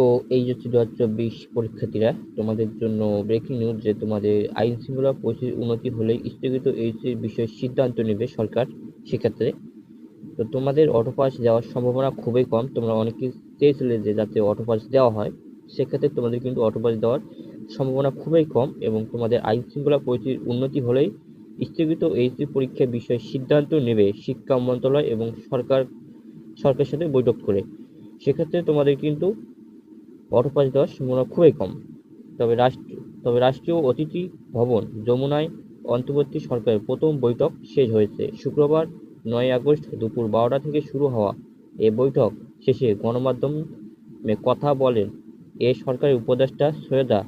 তো এই হচ্ছে দু হাজার চব্বিশ পরীক্ষার্থীরা, তোমাদের জন্য ব্রেকিং নিউজ যে তোমাদের আইন শৃঙ্খলা পরিস্থিতির উন্নতি হলে স্থগিত এইচএর বিষয়ে সিদ্ধান্ত নেবে সরকার সেক্ষেত্রে। তো তোমাদের অটো পাস দেওয়ার সম্ভাবনা খুবই কম, তোমরা অনেকে চেয়েছিলে যে যাতে অটো পাস দেওয়া হয়, সেক্ষেত্রে তোমাদের কিন্তু অটো পাস দেওয়ার সম্ভাবনা খুবই কম এবং তোমাদের আইন শৃঙ্খলা পরিস্থিতির উন্নতি হলেই স্থগিত এইচএসসি পরীক্ষার বিষয়ে সিদ্ধান্ত নেবে শিক্ষা মন্ত্রণালয় এবং সরকার, সরকারের সাথে বৈঠক করে। সেক্ষেত্রে তোমাদের কিন্তু অটো পাস দেওয়ার সম্ভাবনা খুবই কম। তবে রাষ্ট্র, তবে রাষ্ট্রীয় অতিথি ভবন যমুনায় অন্তর্বর্তী সরকারের প্রথম বৈঠক শেষ হয়েছে। শুক্রবার নয় আগস্ট দুপুর বারোটা থেকে শুরু হওয়া এ বৈঠক শেষে গণমাধ্যমে কথা বলেন এ সরকারের উপদেষ্টা সৈয়দা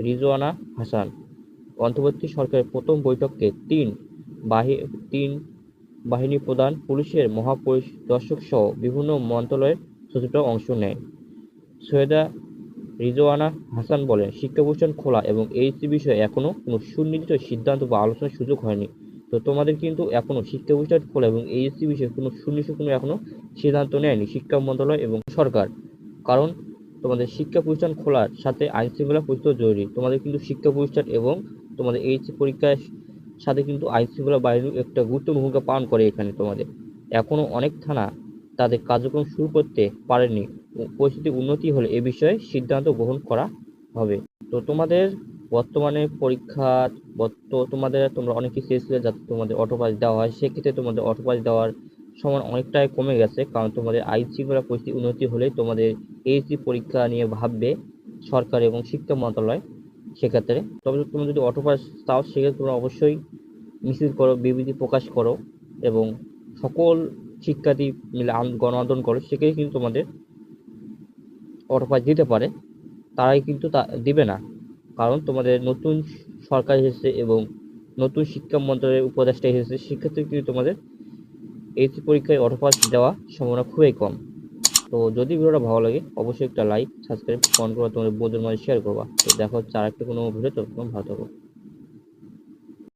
রিজওয়ানা হাসান। অন্তর্বর্তী সরকারের প্রথম বৈঠককে তিন বাহি, তিন বাহিনী প্রধান, পুলিশের মহাপরিদর্শক সহ বিভিন্ন মন্ত্রণালয়ের সচিবরা অংশ নেয়। সৈয়দা রিজওয়ানা হাসান বলেন শিক্ষা প্রতিষ্ঠান খোলা এবং এইচসি বিষয়ে এখনও কোনো সুনির্দিষ্ট সিদ্ধান্ত বা আলোচনার সুযোগ হয়নি। তো তোমাদের কিন্তু এখনও শিক্ষা প্রতিষ্ঠান খোলা এবং এইচসি বিষয়ে কোনো সুনির্দিষ্ট কোনো এখনও সিদ্ধান্ত নেয়নি শিক্ষা মন্ত্রণালয় এবং সরকার। কারণ তোমাদের শিক্ষা প্রতিষ্ঠান খোলার সাথে আইন শৃঙ্খলা পরিস্থিতি জরুরি। তোমাদের কিন্তু শিক্ষা প্রতিষ্ঠান এবং তোমাদের এইচসি পরীক্ষার সাথে কিন্তু আইন শৃঙ্খলা বাহিনী একটা গুরুত্বপূর্ণ ভূমিকা পালন করে এখানে তোমাদের। এখনও অনেক থানা তাদের কার্যক্রম শুরু করতে পারেনি। উ- পরিস্থিতি উন্নতি হলে এ বিষয়ে সিদ্ধান্ত গ্রহণ করা হবে। তো তোমাদের বর্তমানে পরীক্ষা তোমাদের তোমরা অনেকে চেয়েছিলে যাতে তোমাদের অটো পাস দেওয়া হয়, সেক্ষেত্রে তোমাদের অটো পাস দেওয়ার সময় অনেকটাই কমে গেছে, কারণ তোমাদের আইন শৃঙ্খলা পরিস্থিতি উন্নতি হলে তোমাদের এইচসি পরীক্ষা নিয়ে ভাববে সরকার এবং শিক্ষা মন্ত্রণালয় সেক্ষেত্রে। তবে তোমরা যদি অটো পাস চাও, সেক্ষেত্রে তোমরা অবশ্যই মিছিল করো, বিবৃতি প্রকাশ করো এবং সকল শিক্ষার্থী মিলে গণ আন্দোলন করো, সেক্ষেত্রে কিন্তু তোমাদের অটো পাস দিতে পারে, তারাই কিন্তু তা দিবে না। কারণ তোমাদের নতুন সরকার এসেছে এবং নতুন শিক্ষা মন্ত্রণালয়ের উপদেষ্টা এসেছে, সেক্ষেত্রে কিন্তু তোমাদের এইচসি পরীক্ষায় অটো পাস দেওয়ার সম্ভাবনা খুবই কম। তো যদি ভিডিওটা ভালো লাগে, অবশ্যই একটা লাইক সাবস্ক্রাইব কমেন্ট করবা, তোমাদের বন্ধুর মাঝে শেয়ার করবা। তো দেখা হচ্ছে আর একটা কোনো ভিডিও তখন ভালো থাকো।